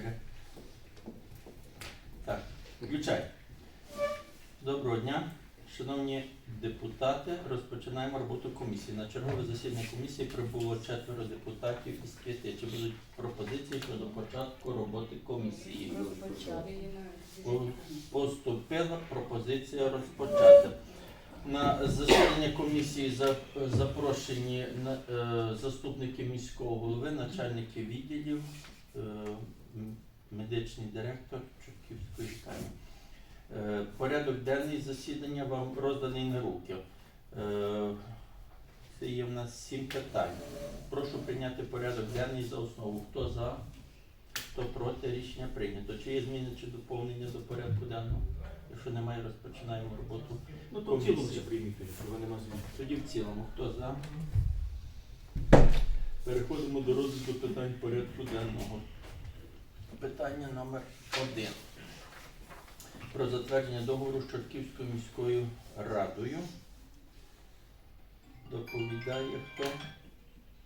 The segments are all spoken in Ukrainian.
чотири. Так, включай. Доброго дня, шановні депутати. Розпочинаємо роботу комісії. На чергове засідання комісії прибуло четверо депутатів із п'яти. Чи будуть пропозиції щодо початку роботи комісії? Поступила пропозиція розпочати. На засідання комісії запрошені е, заступники міського голови, начальники відділів, е, медичний директор Чортківської лікарні. Е, Порядок денний засідання вам розданий на руки. Е, Це є в нас сім питань. Прошу прийняти порядок денний за основу. Хто за, хто проти, рішення прийнято. Чи є зміни чи доповнення до порядку денного? Якщо немає, розпочинаємо роботу. Ну то в цілому ще прийміть, якщо нема змін. Тоді в цілому, хто за? Переходимо до розгляду питань порядку денного. Питання номер один. Про затвердження договору з Чортківською міською радою. Доповідає хто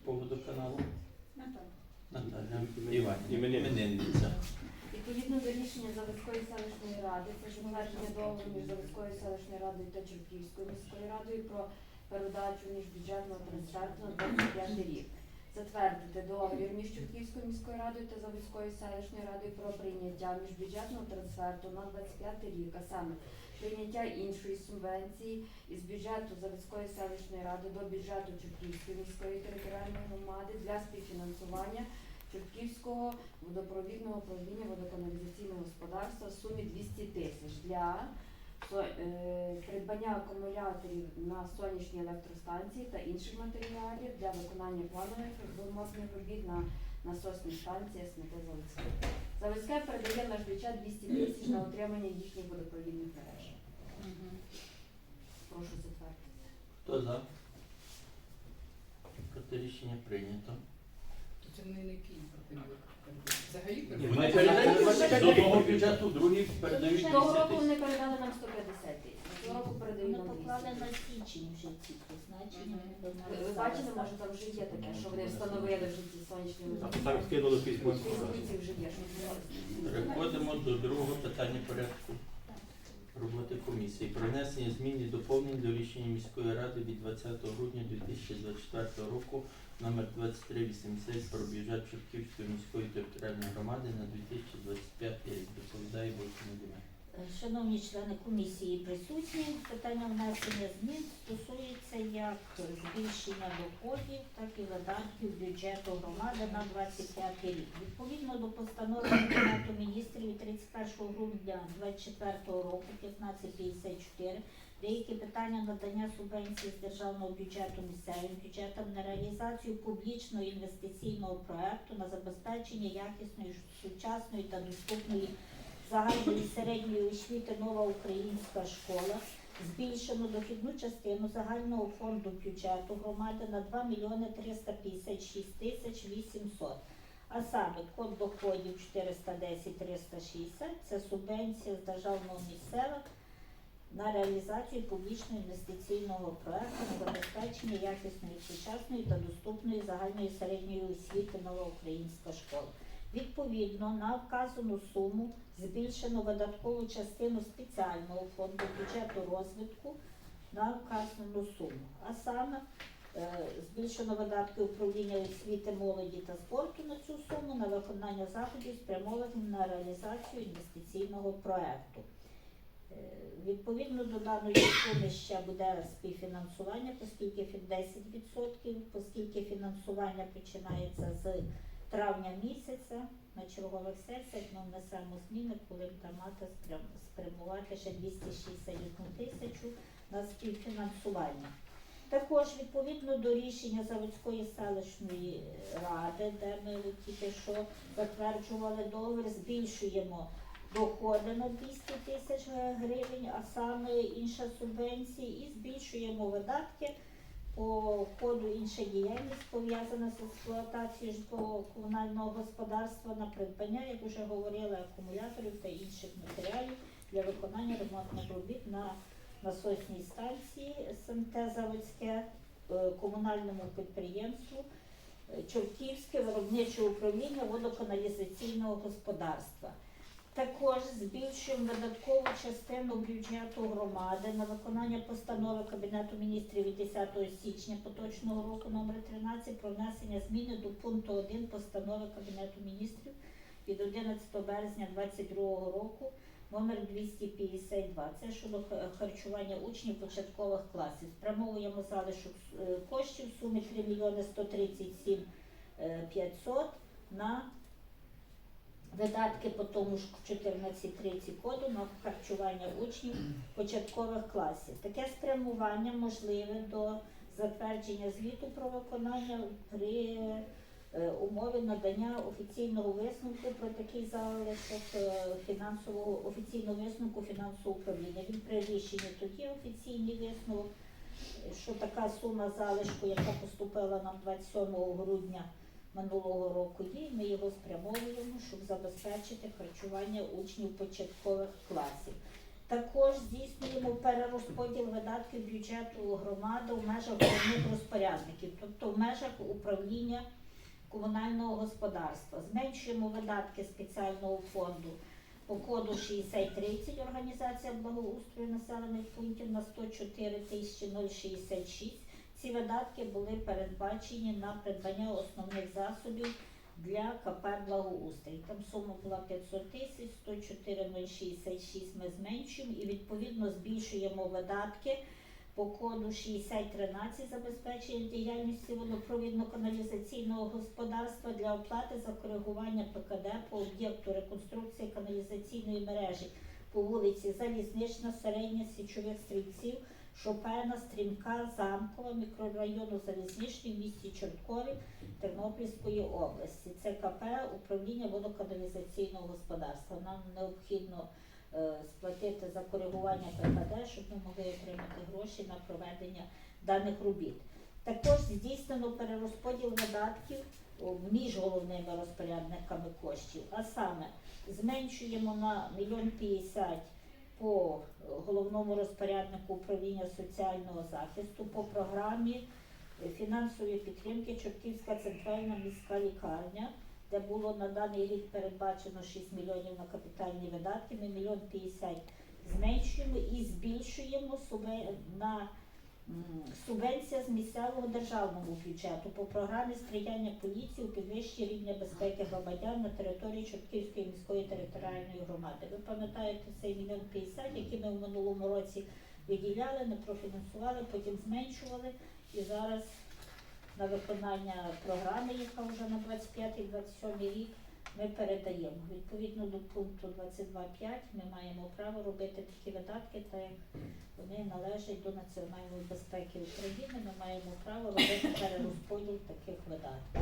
по водоканалу? Наталя. Іменинниця. Відповідно до рішення Заводської селищної ради, це ж затвердження договору між Заводською селищною радою та Чортківською міською радою про передачу міжбюджетного трансферту на 25 рік. Затвердити договір між Чортківською міською радою та Заводською селищною радою про прийняття міжбюджетного трансферту на 25 рік, а саме прийняття іншої субвенції із бюджету Заводської селищної ради до бюджету Чортківської міської територіальної громади для співфінансування Чортківського водопровідного управління водоканалізаційного господарства в сумі 200 тисяч для придбання акумуляторів на сонячні електростанції та інших матеріалів для виконання планових ремонтних робіт на насосні станції СМТ Заводське. Заводське передає наш бюджет 200 тисяч на утримання їхніх водопровідних мереж. Прошу затвердити. Хто за? Проти рішення прийнято. Це не Київ передають. Взагалі Вони передають до того бюджету, другі передають Того року вони передали нам 150 тисяч. Цього року передають Ми нам 200 поклали на тисяч. січень вже ці призначення. Ви може там вже є таке, що вони встановили вже ці сонячні А так скинули письмо. Фейсбуці вже є, що. Переходимо до другого питання порядку роботи комісії. Про внесення змін і доповнень до рішення міської ради від 20 грудня 2024 року номер 2380 про бюджет Чортківської міської територіальної громади на 2025 рік. Доповідає Діна. Е, Шановні члени комісії присутні, питання внесення змін стосується як збільшення доходів, так і видатків бюджету громади на 25 рік. Відповідно до постанови Кабінету міністрів від 31 грудня 2024 року 1554 деякі питання надання субвенцій з державного бюджету місцевим бюджетам на реалізацію публічного інвестиційного проекту на забезпечення якісної, сучасної та доступної загальної середньої освіти нова українська школа збільшено дохідну частину загального фонду бюджету громади на 2 мільйони 356 тисяч 800. А саме код доходів 410 360 – це субвенція з державного місцевого на реалізацію публічного інвестиційного проекту на забезпечення якісної, сучасної та доступної загальної середньої освіти нова українська школа. Відповідно на вказану суму збільшено видаткову частину спеціального фонду бюджету розвитку на вказану суму. А саме е, збільшено видатки управління освіти, молоді та спорту на цю суму на виконання заходів, спрямованих на реалізацію інвестиційного проекту. Е, Відповідно до даної суми ще буде співфінансування, оскільки 10%, оскільки фінансування починається з травня місяця на чергових сесіях ми внесемо зміни, коли буде мати спрямувати ще 261 тисячу на співфінансування. Також відповідно до рішення Заводської селищної ради, де ми тільки що затверджували договір, збільшуємо доходи на 200 тисяч гривень, а саме інша субвенція, і збільшуємо видатки по коду інша діяльність пов'язана з експлуатацією житлового комунального господарства на придбання, як вже говорили, акумуляторів та інших матеріалів для виконання ремонтних робіт на насосній станції СМТ Заводське е, комунальному підприємству е, Чортківське виробниче управління водоканалізаційного господарства. Також збільшуємо видаткову частину бюджету громади на виконання постанови Кабінету міністрів від 10 січня поточного року номер 13 про внесення зміни до пункту 1 постанови Кабінету міністрів від 11 березня 2022 року номер 252. Це щодо харчування учнів початкових класів. Спрямовуємо залишок е, коштів в сумі 3 мільйони 137 е, 500 на видатки по тому ж 14.30 коду на харчування учнів початкових класів. Таке спрямування можливе до затвердження звіту про виконання при е, умові надання офіційного висновку про такий залишок е, фінансового офіційного висновку фінансового управління. Він при рішенні тоді офіційний висновок, що така сума залишку, яка поступила нам 27 грудня минулого року є, ми його спрямовуємо, щоб забезпечити харчування учнів початкових класів. Також здійснюємо перерозподіл видатків бюджету громади в межах головних розпорядників, тобто в межах управління комунального господарства. Зменшуємо видатки спеціального фонду по коду 6030 організація благоустрою населених пунктів на 104 тисячі 066. Ці видатки були передбачені на придбання основних засобів для КП благоустрій. Там сума була 500 тисяч, 104 066 ми зменшуємо і відповідно збільшуємо видатки по коду 6013 забезпечення діяльності водопровідно-каналізаційного господарства для оплати за коригування ПКД по об'єкту реконструкції каналізаційної мережі по вулиці Залізнична, Середня, Січових Стрільців, Шопена, Стрімка, Замкова, мікрорайону Залізничний в місті Чорткові Тернопільської області. Це КП управління водоканалізаційного господарства. Нам необхідно е, сплатити за коригування ПКД, щоб ми могли отримати гроші на проведення даних робіт. Також здійснено перерозподіл видатків між головними розпорядниками коштів, а саме зменшуємо на мільйон п'ятдесят по е, головному розпоряднику управління соціального захисту по програмі е, фінансової підтримки Чортківська центральна міська лікарня, де було на даний рік передбачено 6 мільйонів на капітальні видатки. Ми мільйон 50 зменшуємо і збільшуємо суми на субвенція з місцевого державного бюджету по програмі сприяння поліції у підвищенні рівня безпеки громадян на території Чортківської міської територіальної громади. Ви пам'ятаєте цей мільйон 50, який ми в минулому році виділяли, не профінансували, потім зменшували і зараз на виконання програми, яка вже на 25-27 рік, ми передаємо. Відповідно до пункту 22.5 ми маємо право робити такі видатки, так як вони належать до національної безпеки України. Ми маємо право робити перерозподіл таких видатків.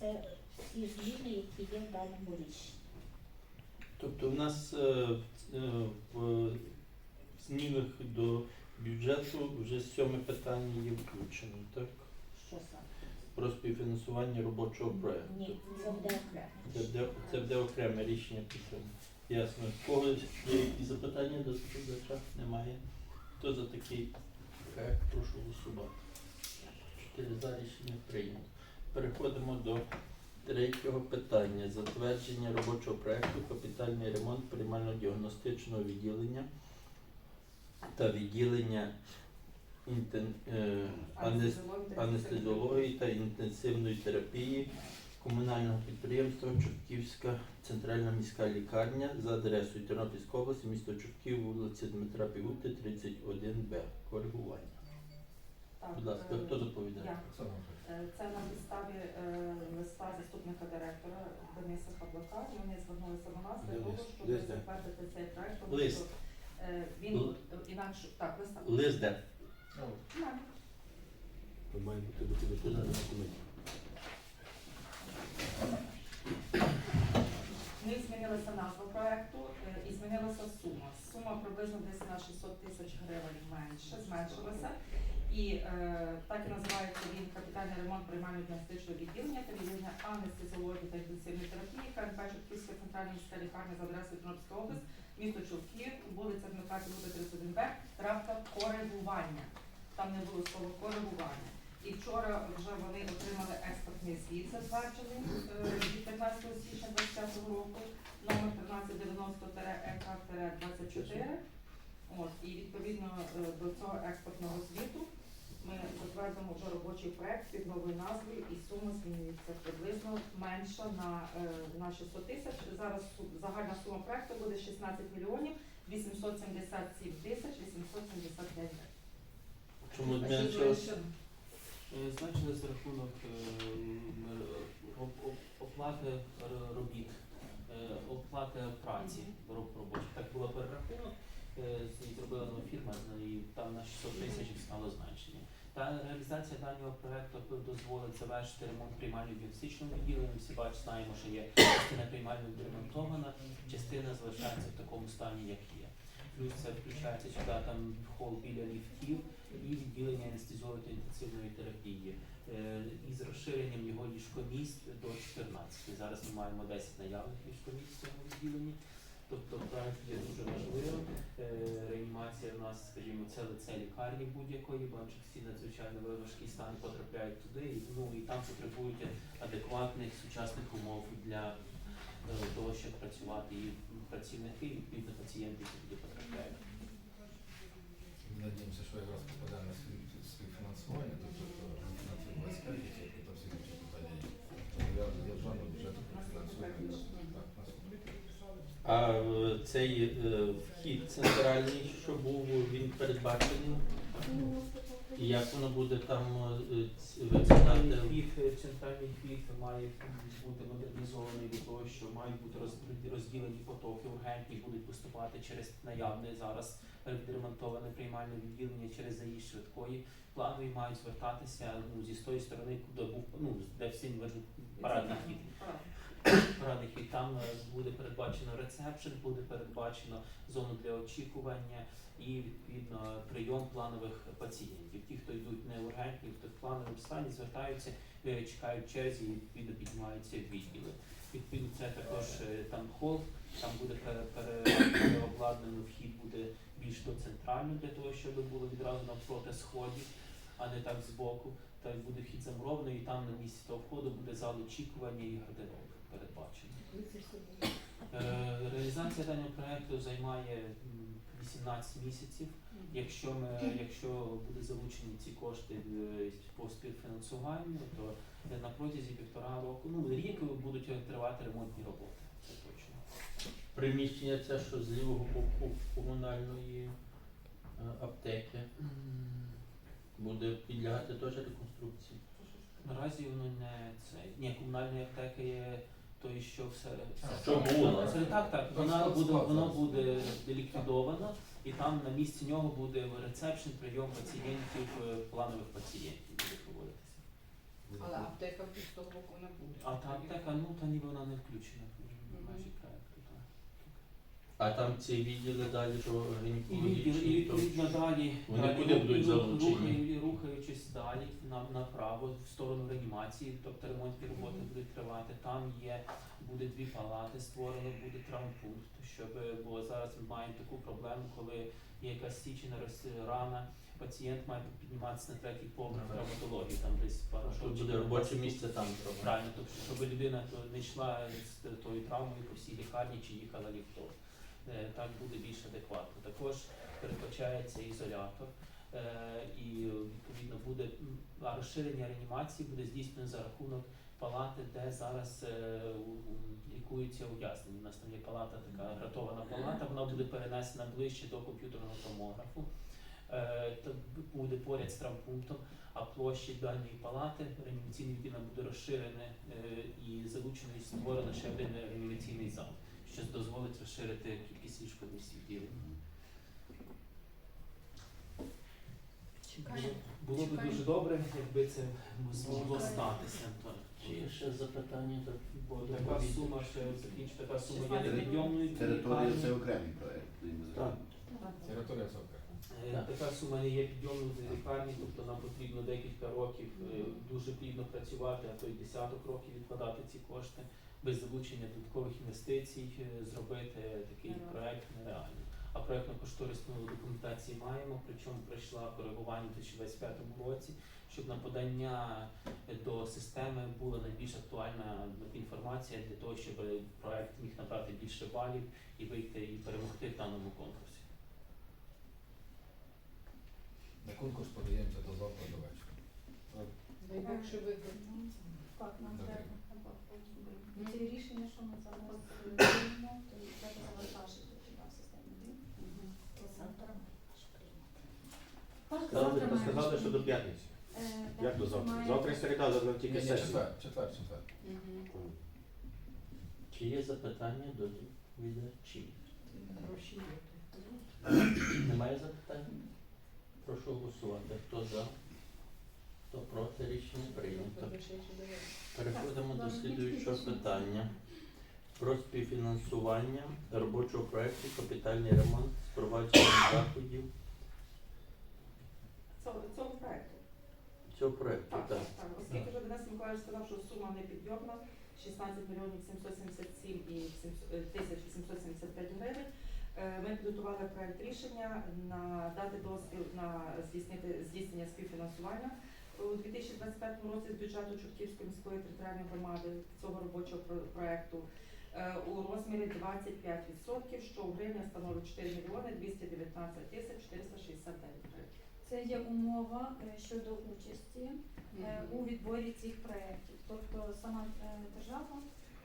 Це всі зміни, які є в даному рішенні. Тобто в нас е, е, в змінах до бюджету вже сьоме питання є включено, так? Що саме? Про співфінансування робочого проєкту. Ні, це буде окремо. Це буде, це буде окреме рішення підтримки. Ясно. В когось є якісь запитання до доповідача? Немає. Хто за такий проект? Прошу голосувати. Чотири за рішення прийнято. Переходимо до третього питання. Затвердження робочого проекту капітальний ремонт приймально-діагностичного відділення та відділення інтен, е, анес- анестезіології та інтенсивної терапії комунального підприємства Чортківська центральна міська лікарня за адресою Тернопільська область, місто Чортків, вулиця Дмитра Пігути, 31Б. Коригування. Так, Будь ласка, е, хто доповідає? я. Е, Це на підставі е, листа заступника директора Дениса Павлака. Вони звернулися до нас для того, щоб де? затвердити цей проект. тому Лист. що, е, Він Л- інакше так, листа. Лист де? Ми змінилася назва проекту е, і змінилася сума. Сума приблизно десь на 600 тисяч гривень менше, зменшилася. І е, так і називається він капітальний ремонт приймального діагностичного відділення та відділення анестезіології та інтенсивної терапії КНП Чортківська центральна міська лікарня за адресою Тернопільська область, місто Чортків, вулиця Дмитра Пігута, 31Б, крапка коригування. Там не було слова коригування. І вчора вже вони отримали експортний звіт затверджений е, від 15 січня 2025 року, номер 1390-ЕК-24. От, і відповідно е, до цього експортного звіту ми затвердимо вже робочий проект під новою назвою і сума змінюється приблизно менша на, е, на 600 тисяч. Зараз загальна сума проекту буде 16 мільйонів 877 тисяч 875 гривень. Чому А що зменшилось? зменшено? Е, Зменшили за рахунок е, м, об- оплати р- робіт, е, оплати праці роб- робочих. Так було перерахунок, е, з- зробила нова фірма, ну, і там на 600 тисяч стало зменшення. Та реалізація даного проекту дозволить завершити ремонт приймального діагностичного відділення. Всі бач, знаємо, що є частина приймальної відремонтована, частина залишається в такому стані, як є. Плюс це включається сюди там хол біля ліфтів і відділення анестезіології та інтенсивної терапії. Е, Із розширенням його ліжкомість до 14. Зараз ми маємо 10 наявних ліжкомість в цьому відділенні. Тобто проект є дуже важливим. Е, Реанімація в нас, скажімо, це лице лікарні будь-якої, бачу, всі надзвичайно важкі стани потрапляють туди, ну і там потребують адекватних сучасних умов для е, того, щоб працювати і працівники, і відповідно пацієнти, які потрапляють. Надіємося, що якраз попаде на свій свій фінансування, тобто на фінансові 25, які там всі інші питання є. Я державного бюджету профінансую так, наступний. А е, цей е, вхід центральний, що був, він передбачений. І як воно буде там е, виглядати? е, центральний вхід має бути модернізований до того, що мають бути розділені потоки ургентні, будуть поступати через наявне зараз відремонтоване приймальне відділення через заїзд швидкої. Планові мають звертатися ну, зі з сторони, куди був ну, де всі парадний вхід. Порадних і там е, буде передбачено рецепшн, буде передбачено зону для очікування і відповідно прийом планових пацієнтів. Хто не в плановому стані, звертаються, е, чекають черзі і відповідно піднімаються відділи. Відповідно, це також е, там хол, там буде пере- пере- переобладнано, вхід буде більш до центрально для того, щоб було відразу навпроти сходів, а не так збоку. Та буде вхід замурований, і там на місці того входу буде зал очікування і гардероб передбачено. Е, Реалізація даного проекту займає 18 місяців. Якщо ми, якщо буде залучені ці кошти е, по співфінансуванню, то на протязі півтора року, ну рік будуть тривати ремонтні роботи. Це точно. Приміщення це, що з лівого боку комунальної е, аптеки буде підлягати теж реконструкції. Наразі воно не це. Ні, комунальна аптека є той, що все. Що було? Це так, так. Вона буде, воно буде ліквідовано, і там на місці нього буде рецепшн, прийом пацієнтів, е, планових пацієнтів буде проводитися. Але аптека з того боку не буде. А та аптека, ну та ніби вона не включена в межі проекту. Так. А там ці відділи далі, що І, відповідно- і гінекологічні, то відповідно далі, Вони далі куди будуть залучені? рухаю- рухаючись далі на, направо в сторону реанімації, тобто ремонтні роботи будуть тривати. Там є буде дві палати створено, буде травмпункт, щоб бо зараз ми маємо таку проблему, коли є якась січена роз- рана. Пацієнт має підніматися на третій поверх Ага. травматології, там десь пару тут буде робоче місце там зроблено. Правильно, тобто, щоб людина то не йшла з тою травмою по всій лікарні чи їхала ліфтом. Е, Так буде більш адекватно. Також передбачається ізолятор. е, І відповідно буде розширення реанімації буде здійснено за рахунок палати, де зараз е, лікуються ув'язнені. У нас там є палата, така гратована палата, вона буде перенесена ближче до комп'ютерного томографу. Буде поряд з травмпунктом, а площі даної палати реанімаційне відділення буде розширене е, і залучено і створено ще один реанімаційний зал, що дозволить розширити кількість ліжкових відділень. Було б дуже добре, якби це змогло статися. Чи є ще запитання до Бо така сума ще закінчить, така сума є 16 непідйомною. Територія це окремий проект. Так. Територія цовка. Е, Така сума не є підйомною для лікарні, тобто нам потрібно декілька років е, дуже плідно працювати, а то й десяток років відкладати ці кошти без залучення додаткових інвестицій, е, зробити такий Нереально. проект нереально. А проєктно-кошторисну документацію маємо, причому прийшла коригування у 2025 році, щоб на подання до системи була найбільш актуальна інформація для того, щоб проект міг набрати більше балів і вийти і перемогти в даному конкурсі. На конкурс подаємося до завтра до вечора. Так, нам треба. Ці рішення, що ми зараз приймемо, то їх треба завантажити туди в систему. Завтра можеш прийняти. Завтра ви сказали, що до п'ятниці. Е, Як до завтра? має- Завтра середа, завтра тільки ні, сесія. четвер, четвер, четвер. Чи є запитання до доповідачів? Гроші є. Немає запитань? Прошу голосувати. Хто за? Хто проти? Рішення прийнято. Переходимо до слідуючого питання. Про співфінансування робочого проекту капітальний ремонт впровадження заходів Цього, цього проекту. цього проекту. Так, Так. так, оскільки вже Денис Миколаївич сказав, що сума не підйомна, 16 мільйонів 777 і 700 е, тисяч 875 гривень. Е, Ми підготували проект рішення на дати дозвіл на здійснити здійснення співфінансування у 2025 році з бюджету Чортківської міської територіальної громади цього робочого про- проекту е, у розмірі 25%, що у гривні становить 4 мільйони 219 тисяч 469 гривень. Це є умова е, щодо участі е, у відборі цих проєктів. Тобто сама держава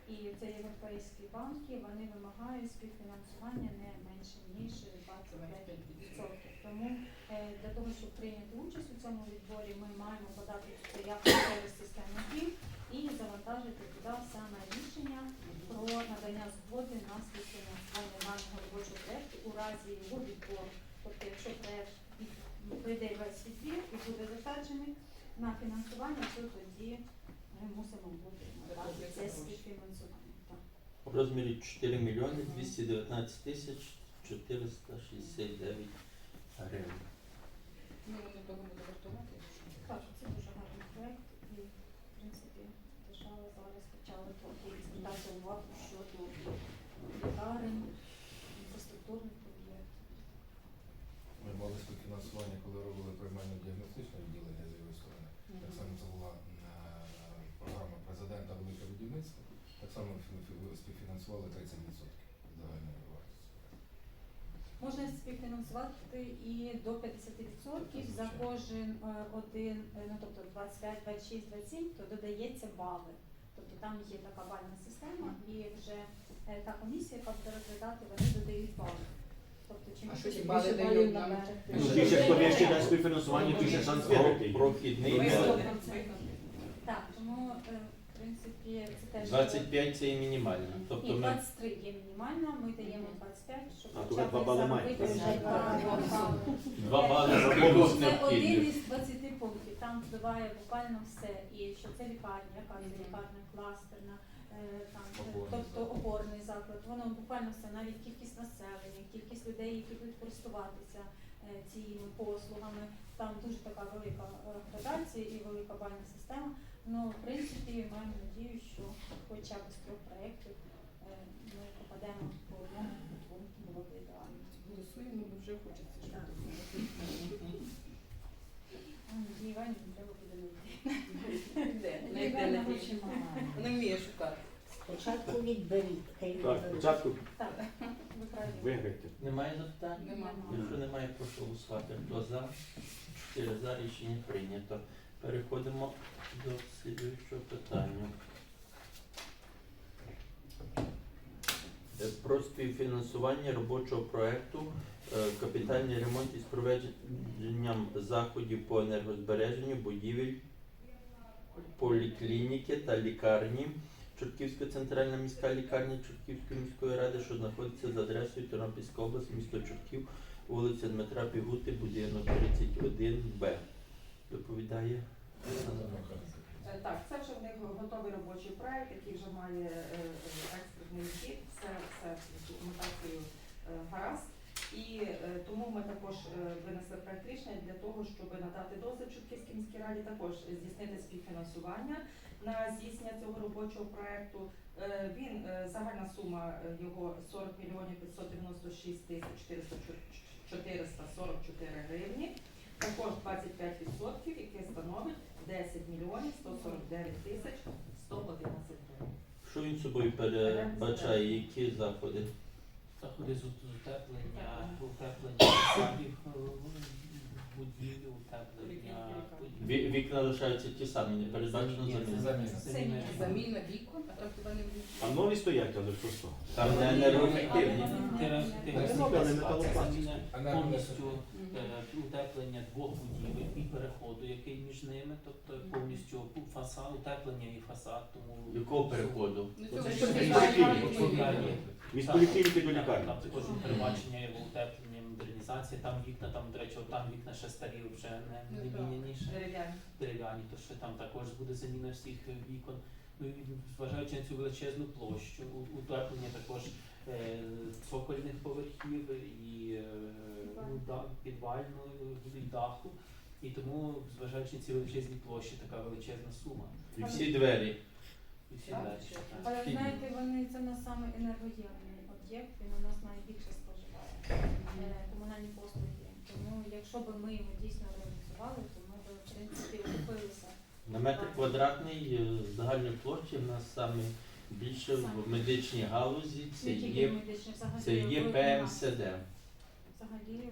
і це європейські банки, вони вимагають співфінансування не менше ніж 25%. Тому е, для того, щоб прийняти участь у цьому відборі, ми маємо подати заявку через систему КІМ і завантажити туди саме рішення про надання згоди на співфінансування даного робочого проєкту у разі його відбору. Тобто, якщо проєкт пройде весь відбір і буде затверджений на фінансування, то тоді ми мусимо бути це співфінансування. В розмірі 4 мільйони 219 тисяч 469 гривень. Ну, воно того буде вартувати. Так, це дуже гарний проєкт і, в принципі, держава зараз почала трохи звертати увагу щодо лікарень, інфраструктурних об'єктів. Ми мали співфінансування, коли робили приймально діагностичне відділення з його сторони. Так само це була е, програма президента Велике будівництво. Так само фі- фі- співфінансували 30% загальної вартості. Можна співфінансувати і до 50% за кожен е, один, е, ну тобто 25, 26, 27, то додається бали. Тобто там є така бальна система, і вже е, та комісія, яка буде розглядати, вони додають бали. Тобто чим А що більше ці бали дають нам? Ну, більше хто вище дасть співфінансування, більше шанс виграти. Так, тому е, принципі це теж 25 це і мінімально. Ні, Тобто ми 23 є мінімальна, ми даємо 25, щоб А, то ви два бали маєте. вже два бали. два бали за Це один із 20 пунктів. Там впливає буквально все. І що це лікарня, яка це лікарня кластерна, е, там, е, Опорний тобто опорний заклад. Воно буквально все, навіть кількість населення, кількість людей, які будуть користуватися е, цими послугами. Там дуже така велика е, градація і велика бальна система. Ну, в принципі, маємо надію, що хоча б з трьох проєктів е, ми попадемо по одному пункту, було б ідеально. Голосуємо, бо вже хочеться, щоб допомогти. Надії Іванівні треба буде знайти. Ну, Не не Вона вміє шукати. Спочатку відберіть, хай Так, відберуть. спочатку Так, ви правильно. виграйте. Немає запитань? Нема. Якщо немає, прошу голосувати. Хто за? Чотири за рішення прийнято. Переходимо до слідуючого питання. Е, Про співфінансування робочого проекту е, капітальний ремонт із проведенням заходів по енергозбереженню будівель поліклініки та лікарні. Чортківська центральна міська лікарня Чортківської міської ради, що знаходиться за адресою Тернопільська область, місто Чортків, вулиця Дмитра Пігути, будинок 31Б. Доповідає Так, це вже в них готовий робочий проект, який вже має е, е, експертний хід, все, все з е, гаразд. І е, тому ми також е, винесли проект рішення для того, щоб надати дозвіл Чутківській міській раді, також здійснити співфінансування на здійснення цього робочого проекту. Е, Він е, загальна сума е, його 40 мільйонів 596 тисяч 444 гривні. Також 25%, яке становить 10 мільйонів 149 тисяч 111 гривень. Що він собою передбачає, які заходи? Заходи з з утеплення, утеплення фасадів, е, будівлі, утеплення Ві- Вікна лишаються ті самі, не передбачено Ні, заміна. Заміна. Заміна. Заміна вікон, а так туди не А нові стоять, але що? Там не енергоефективні. Ну, але заміна повністю е, утеплення двох будівель і переходу, який між ними, тобто повністю фасад, утеплення і фасад, тому Якого переходу? Ну, ж не лікарні. Від поліклініки до лікарні. Там також перебачення є утеплення, модернізація, там вікна, там, до речі, от там вікна ще старі, вже не, Ну, так. міняні ще Дерев'яні. дерев'яні, то що там також буде заміна всіх е, вікон. Ну зважаючи на цю величезну площу, утеплення також е, цокольних поверхів і е, ну, да, підвального і даху. І тому, зважаючи на ці величезні площі, така величезна сума. І всі двері. І всі Так, ще так. Але знаєте, вони це на саме енергоємний об'єкт, він у нас найбільше споживає е, комунальні послуги. Тому якщо б ми його дійсно реалізували, то принципі окупилися. На метр квадратний е, загальної площі в нас саме більше в медичній галузі це Не тільки є, медичні, взагалі це є ПМСД. Взагалі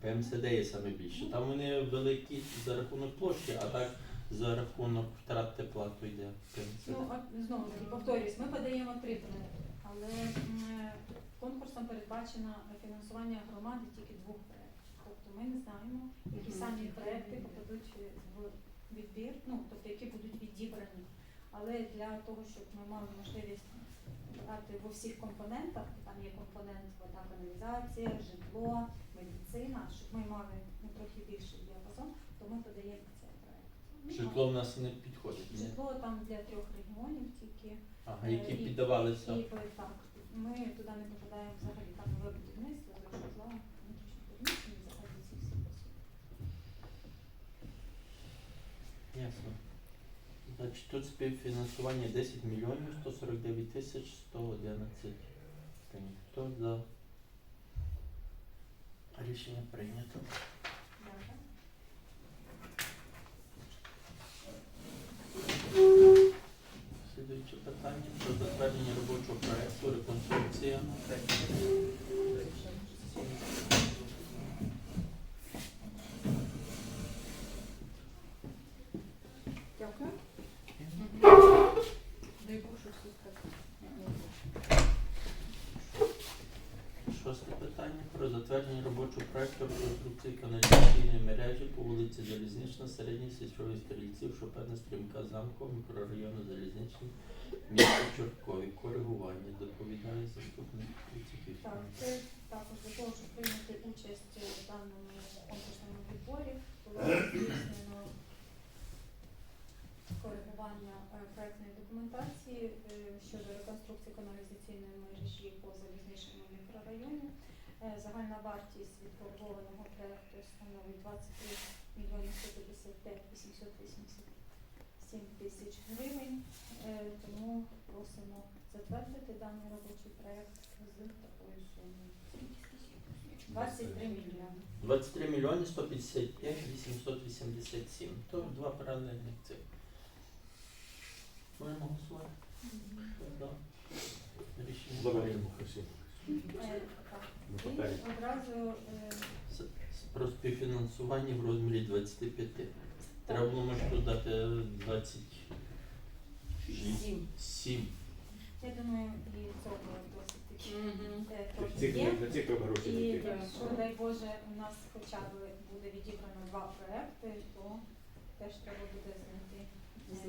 ПМСД є саме більше. Там вони великі за рахунок площі, а так за рахунок втрат тепла то йде ПМСД. Ну, от, знову таки, повторюсь, ми подаємо три проекти, але м, е, конкурсом передбачено фінансування громади тільки двох проєктів. Тобто ми не знаємо, які самі проекти попадуть в відбір, ну, тобто які будуть відібрані. Але для того, щоб ми мали можливість брати в усіх компонентах, там є компонент вода, каналізація, житло, медицина, щоб ми мали ну, трохи більший діапазон, то ми подаємо цей проект. Ну, Житло в нас не підходить. Ні? Житло там для трьох регіонів тільки. Ага, які І- піддавалися. І так, ми туди не попадаємо взагалі там нове будівництво, до житла, внутрішнє приміщення, взагалі ці всі послуги. Ясно. Значить, тут співфінансування 10 мільйонів 149 тисяч 111 гривень. Хто за? Рішення прийнято. Дякую. Слідуюче питання про затвердження робочого проекту реконструкція. Дякую. Дай Бог, щоб все так. Шосте питання про затвердження робочого проекту реконструкції каналізаційної мережі по вулиці Залізнична, середній сільської стрільців, Шопена, Стрімка, Замку, мікрорайону Залізничний, місто Чорткові. Коригування доповідає заступник Так, це також для того, щоб прийняти участь у даному конкурсному відборі, було здійснено коригування е, проектної документації е, щодо реконструкції каналізаційної мережі по залізничному мікрорайоні. Е, Загальна вартість відкоригованого проекту становить 23 мільйони 155 887 тисяч гривень. Е, Тому просимо затвердити даний робочий проект з такою сумою. 23 мільйони. 23 мільйони 155 887. То два паралельних цифри. Можемо голосувати? Рішення Добре, І папері. одразу е, Про співфінансування в розмірі 25. Треба було може тут дати 27. я думаю, і цього досить таки е, трохи Цих, є. на цих треба гроші І знайти. якщо, дай Боже, у нас хоча б буде відібрано два проекти, то теж треба буде знайти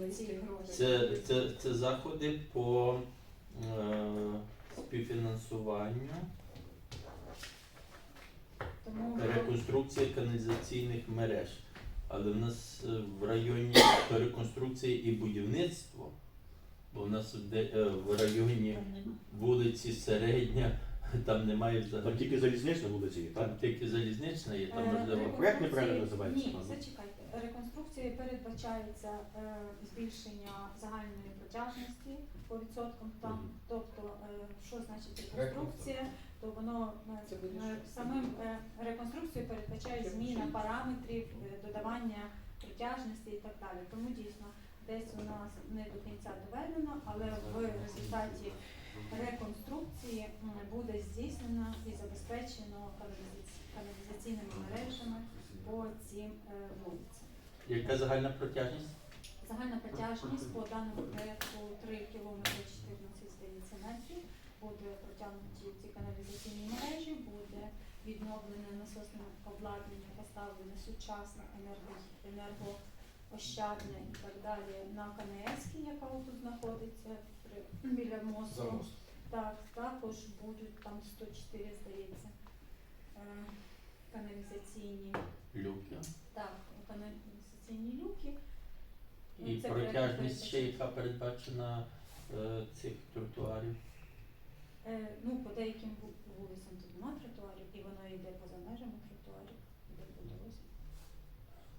е, ці гроші. Це, це, це заходи по е, співфінансуванню Тому реконструкції каналізаційних мереж. Але в нас е, в районі то реконструкції і будівництво, бо в нас в, е, в районі вулиці Середня, Там немає Там тільки залізнична вулиця є, так? Там тільки залізнична є, там Е, можливо. проект неправильно називається, Ні, зачекайте. Реконструкцією передбачається е, збільшення загальної протяжності по відсоткам там. Тобто, е, що значить реконструкція, то воно е, Це буде е, щось. самим е, реконструкцією передбачає зміна параметрів, е, додавання протяжності і так далі. Тому дійсно десь у нас не до кінця доведено, але в результаті реконструкції м, буде здійснено і забезпечено каналізаці- каналізаційними мережами по цим е, вулицям. Яка загальна протяжність? Загальна протяжність по даному проєкту 3 км 14 здається метрів. Буде протягнуті ці каналізаційні мережі, буде відновлене насосне обладнання, поставлене сучасне енерго- енергоощадне і так далі на КНС, яка тут знаходиться при- біля мосту. Так, також будуть там 104, здається, е, каналізаційні, Люки. так, каналізаційні люки. І це протяжність ще яка передбачена е, цих тротуарів. Е, ну, по деяким вулицям тут нема тротуарів, і воно йде поза межами тротуарів.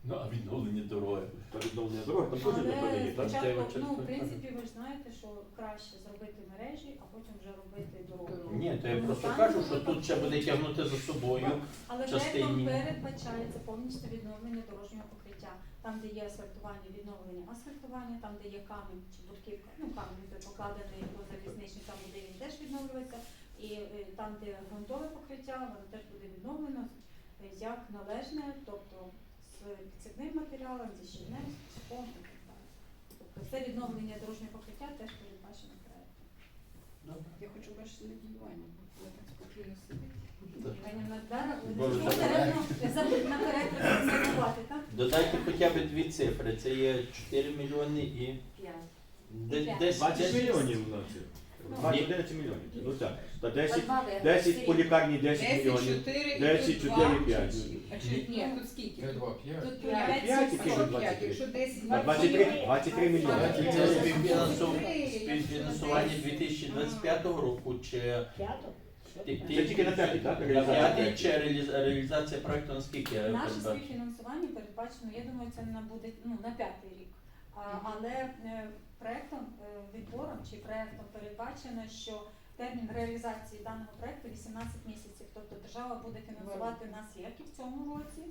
Ну, а відновлення дороги. Та відновлення дороги там теж не Але подає, спочатку, ну, в принципі, ви ж знаєте, що краще зробити мережі, а потім вже робити дорогу. Ні, то я Ну, просто кажу, що тут ще буде тягнути за собою. Але частині. проектом передбачається повністю відновлення дорожнього покриття. Там, де є асфальтування, відновлення асфальтування, там, де є камінь чи бурківка, ну камінь де покладений по залізничній, там буде він теж відновлюватися. І е, там, де ґрунтове покриття, воно теж буде відновлено е, як належне, тобто підсипним матеріалом, зі щільним, з ціпом і так далі. Тобто все відновлення дорожнього покриття теж передбачено проектом. Добре. Я хочу бачити наділювання, бо я так спокійно сидить. Пані Надара, Боже, даремно наперед рекомендувати, так? Додайте хоча б дві цифри. Це є 4 мільйони і П'ять. де- П'ять. десь 20 десь- мільйонів. 20 11 мільйонів. Ну так. Та 10, 10 по лікарні 10 10, мільйонів. 10, 4, 5. А чи ні, тут скільки? 5, 2, 5. Тут П'ять, п'ять п'ять, сім, які сорок. ж 23? Якщо 10, 23, 23 мільйони. Це співфінансування 2025 року чи? Це тільки на п'ятий, так? реалізація? п'ятий чи реаліз- реалізація проекту наскільки Наше співфінансування передбачено, я думаю, це на буде ну, на п'ятий рік. А, але е, проектом, е, відбором чи проектом передбачено, що термін реалізації даного проекту 18 місяців. Тобто держава буде фінансувати нас як і в цьому році,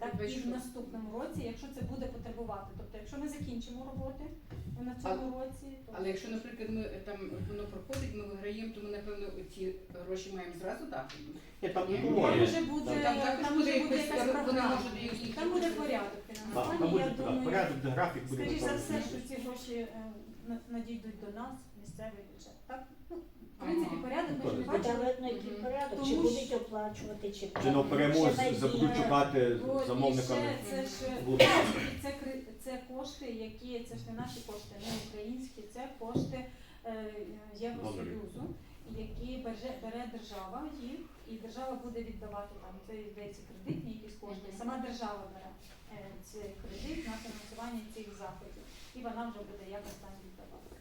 так і в наступному році, якщо це буде потребувати. Тобто, якщо ми закінчимо роботи на цьому році, то Але якщо, наприклад, ми е, там воно проходить, ми виграємо, то ми напевно ці гроші маємо зразу дати. Ні, там Ні. там вже буде, Там також там буде вже буде якась вони програма. їх- Там буде порядок Так, фінансування. Там буде Я так, думаю, порядок, де графік буде. Скоріше за все, що ці гроші е, на- надійдуть до нас, в місцевий бюджет. Принципі, порядок ми ж не який порядок, чи будуть оплачувати, чи Чи напряму Ще забудуть шукати і ще це ж це, кри- це кошти, які це ж не наші кошти, не українські, це кошти е, Євросоюзу, які бере, бере держава їх, і держава буде віддавати там. Це йдеться кредитні якісь кошти. Мгм. Сама держава бере е, цей кредит на фінансування цих заходів, і вона вже буде якось там віддавати.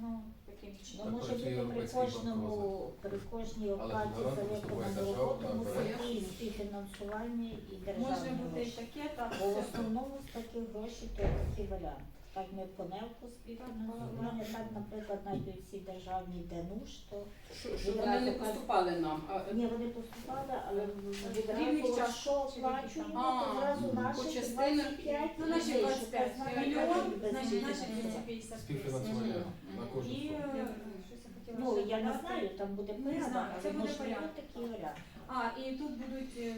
Ну, таким Ну, може бути при кожному, при кожній оплаті за виконану роботу мусить і співфінансування і Може бути і гроші. таке, так. Бо в основному з таких грошей то такий варіант. Так ми по НЕЛКу співфінансування, так, наприклад, навіть всі державні ДНУШ, то Що, що вони не поступали нам. А, ні, вони поступали, але Рівних відразу час, що оплачуємо, А, то по наші частинах 25 Ну, наші і 25 більше. мільйон, Без значить, наші фінансування. 250 Співфінансування Мгм. на І кожну е, щось я хотіла Ну, ще я не знаю, там буде Не порядок, знаю, це але буде можливо порядок. такий варіант. А, і тут будуть е,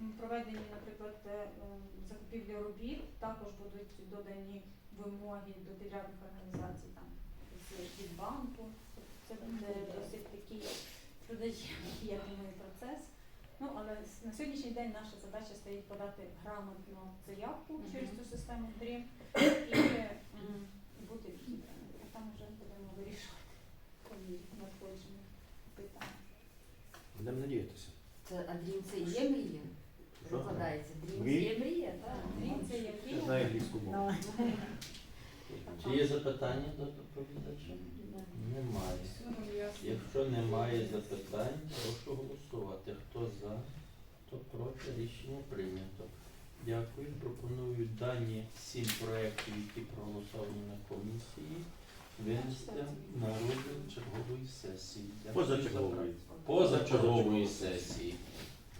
м, проведені, наприклад, е, е, закупівлі робіт, також будуть додані вимоги до підрядних організацій там з від банку. Тобто Це буде досить такий трудоємний, я думаю, процес. Ну, але на сьогоднішній день наша задача стоїть подати грамотну заявку Мгм. через цю систему DREAM і бути відібраним. А там вже будемо вирішувати по мірі надходження питань. Будемо надіятися. Це а дрім це є мрія? Що? Дрім Мрій? є мрія, так. Дрім це є мрія. знаю англійську мову. Ну, Чи є запитання до доповідача? Немає. Ясно. Якщо немає запитань, прошу голосувати. Хто за, хто проти, рішення прийнято. Дякую. Пропоную дані сім проєктів, які проголосовані на комісії, винести на розгляд чергової сесії. Дякую за Позачергової. Позачергової сесії.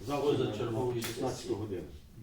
Завтра Позачергової 16 години.